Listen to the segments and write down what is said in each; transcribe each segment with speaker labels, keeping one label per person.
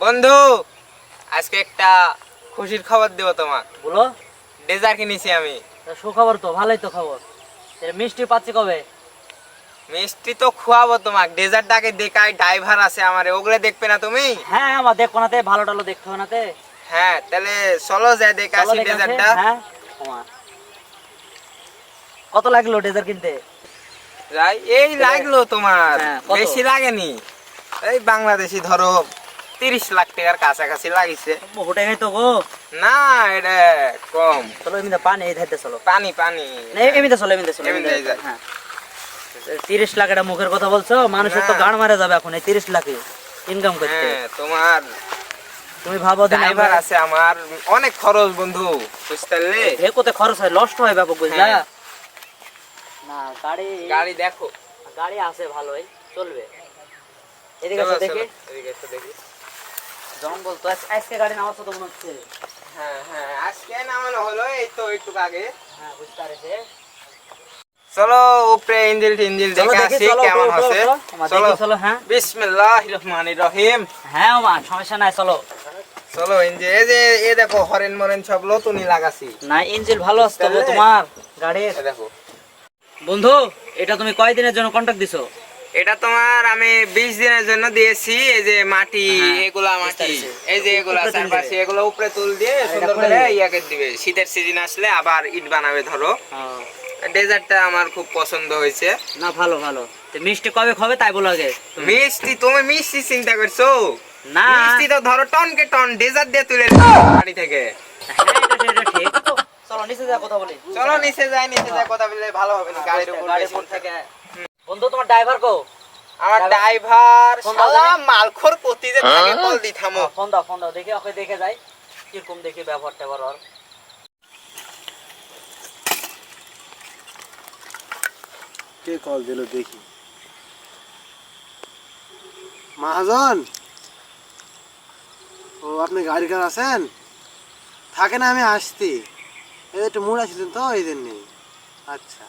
Speaker 1: বন্ধু আজকে একটা খুশির খবর দেবো তোমাক
Speaker 2: বলো।
Speaker 1: ডেজার কিনেছি আমি।
Speaker 2: সুখবর তো ভালোই তো খবর। মিষ্টি পাচ্ছি কবে?
Speaker 1: মিষ্টি তো খুয়াবো তোমাক ডেজার্টটাকে দেখাই ড্রাইভার আছে আমার ওগুলো দেখবে না তুমি?
Speaker 2: হ্যাঁ আমার দেখো নাতে ভালো টালো দেখতে হবে নাতে
Speaker 1: হ্যাঁ তাহলে চলো যাই দেখে আসি ডেজার্টটা।
Speaker 2: হ্যাঁ। কত লাগল ডেজার কিনতে?
Speaker 1: যাই এই লাগল তোমার
Speaker 2: হ্যাঁ,
Speaker 1: বেশি লাগেনি। এই বাংলাদেশি ধরো তিরিশ লাখ টাকার কাছাকাছি লাগিছে।
Speaker 2: হোটে গেই তো গো।
Speaker 1: না এটা কম।
Speaker 2: চলো এমনিতে পানি এই ধাইতে চলো।
Speaker 1: পানি পানি।
Speaker 2: এমনিতে চলো এমনিতে চলো
Speaker 1: এমনিতে
Speaker 2: এমনিতে, হ্যাঁ। তিরিশ লাখ এটা মুখের কথা বলছো? মানুষের তো গান মারা যাবে এখন এই তিরিশ লাখে ইনকাম করতে।
Speaker 1: হ্যাঁ তোমার
Speaker 2: তুমি ভাবো
Speaker 1: ড্রাইভার আছে আমার অনেক খরচ বন্ধু বুঝতে
Speaker 2: হে কোথায় খরচ হয় লস্ট হয় ব্যাপক বুঝলা?
Speaker 1: হ্যাঁ।
Speaker 2: না গাড়ি
Speaker 1: গাড়ি দেখো।
Speaker 2: গাড়ি আছে ভালোই চলবে। এদিকে দেখি।
Speaker 1: এদিকে দেখি।
Speaker 2: জঙ্গল তো আজকে গাড়ি নামাচ্ছ তো মনে হচ্ছে।
Speaker 1: হ্যাঁ হ্যাঁ আজকে নামানো হলো এই তো একটু আগে।
Speaker 2: হ্যাঁ বুঝতে পারছি।
Speaker 1: চলো উপরে ইঞ্জিল টিঞ্জিল দেখে আসি কেমন
Speaker 2: ওঠো,
Speaker 1: আছে
Speaker 2: ওঠো, ওমা,
Speaker 1: চলো।
Speaker 2: চলো হ্যাঁ।
Speaker 1: বিসমিল্লাহির রহমানির রহিম।
Speaker 2: হ্যাঁ মা সমস্যা নাই চলো।
Speaker 1: চলো ইঞ্জিল এই যে এই দেখো হরেন মরেন সব লাগাছি।
Speaker 2: না ইঞ্জিন ভালো আছে তোমার গাড়ির।
Speaker 1: দেখো।
Speaker 2: বন্ধু এটা তুমি কয়দিনের জন্য কন্ট্যাক্ট দিছো?
Speaker 1: এটা তোমার আমি বিশ দিনের জন্য দিয়েছি এই যে মাটি
Speaker 2: হ্যাঁ,
Speaker 1: এগুলা মাটি। এই যে এগুলা চারপাশে এগুলো উপরে তুল দিয়ে সুন্দর করে ইয়াকে দিবে। শীতের সিজন আসলে আবার ইট বানাবে ধরো। ডেজার্টটা আমার খুব পছন্দ হয়েছে।
Speaker 2: না ভালো ভালো। মিষ্টি কবে খাবে তাই বলো আগে।
Speaker 1: মিষ্টি তুমি মিষ্টি চিন্তা করছ?
Speaker 2: না।
Speaker 1: মিষ্টি তো ধরো টন ডেজার্ট দিয়ে তুলে বাড়ি থেকে।
Speaker 2: হ্যাঁ, চলো নিচে যা কথা বলি।
Speaker 1: চলো নিচে যাই নিচে যাই কথা বললে ভালো হবে না গাড়ির। উপর
Speaker 2: থেকে বন্ধু তোমার ড্রাইভার কো?
Speaker 1: আমার ড্রাইভার শালা মালখোর প্রতি যে থাকে কল দি থামো।
Speaker 2: ফোন দাও ফোন দাও দেখি ওকে দেখে যাই। কীরকম দেখি ব্যবহার ওর।
Speaker 3: কে কল দিল দেখি। মহাজন? ও আপনি গাড়ি কার আছেন? থাকে না আমি আসছি। এই একটু মুড় আসছিলেন তো এই দিন জন্যে আচ্ছা।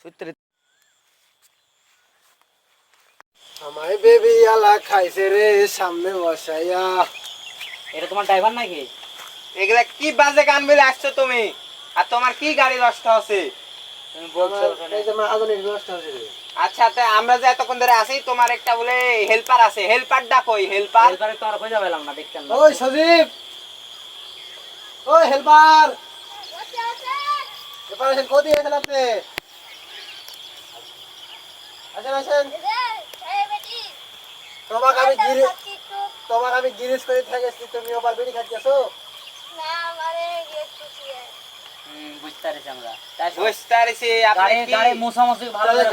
Speaker 2: সূত্রে
Speaker 3: আমায় বেবি আলা খাইছে রে সামনে বসাইয়া।
Speaker 2: এটা তোমার ড্রাইভার নাকি?
Speaker 1: এগুলা কি বাজে গান বলে আসছো তুমি? আর তোমার কি গাড়ি নষ্ট আছে
Speaker 2: তুমি বলছো
Speaker 3: আমার-
Speaker 2: ওখানে।
Speaker 3: এই যে মহাজন এই নষ্ট হয়েছে রে।
Speaker 1: আচ্ছা তা আমরা যে এতক্ষণ ধরে আছি তোমার একটা বলে হেল্পার আছে। হেল্পার ডাকো হেল্পার।
Speaker 2: এবারে তো আর খুঁজে পেলাম না দেখতাম
Speaker 3: ওই সজীব! ওই হেল্পার! হেল্পার কোথায় আপনি? আসেন আসেন তোমাকে আমি তোমাকে আমি গিরিশ করে থাকেছি তুমি ওবার বেরি খাচ্ছো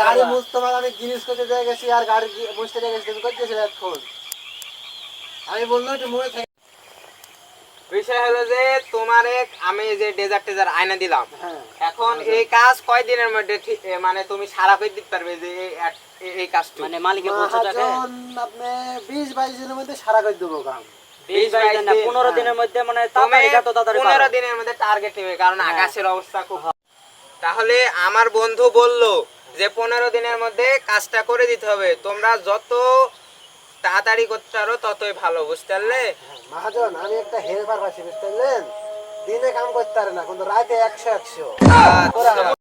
Speaker 2: গাড়ি।
Speaker 3: মুছ তোমাকে আমি গিরিশ করতে দিয়ে গেছি আর গাড়ি গি- মুছতে দিয়ে গেছি তুমি করতেছিলে এখন আমি বললাম একটু মুড়ে থাকি
Speaker 1: বিষয় হলো যে তোমার এক আমি যে ডেজার্ট টেজার আয়না দিলাম।
Speaker 3: হ্যাঁ।
Speaker 1: এখন এই কাজ কয় দিনের মধ্যে মানে তুমি সারা করে দিতে পারবে যে এই কাজটু?
Speaker 2: মানে মালিকে বলছো তাকে
Speaker 3: আপনি বিশ বাইশ দিনের মধ্যে সারা করে দেবো কাম।
Speaker 2: পনেরো। দিনের মধ্যে মানে
Speaker 1: পনেরো দিনের টার্গেট নেবে কারণ
Speaker 2: হ্যাঁ।
Speaker 1: আকাশের অবস্থা খুব তাহলে আমার বন্ধু বলল যে পনেরো দিনের মধ্যে কাজটা করে দিতে হবে। তোমরা যত তাড়াতাড়ি করতে পারো ততই ভালো বুঝতে পারলে?
Speaker 3: মহাজন আমি একটা হেল্পার পাচ্ছি বুঝতে পারলেন? দিনে কাম করতে পারে না কিন্তু রাতে একশো একশো।
Speaker 1: আচ্ছা।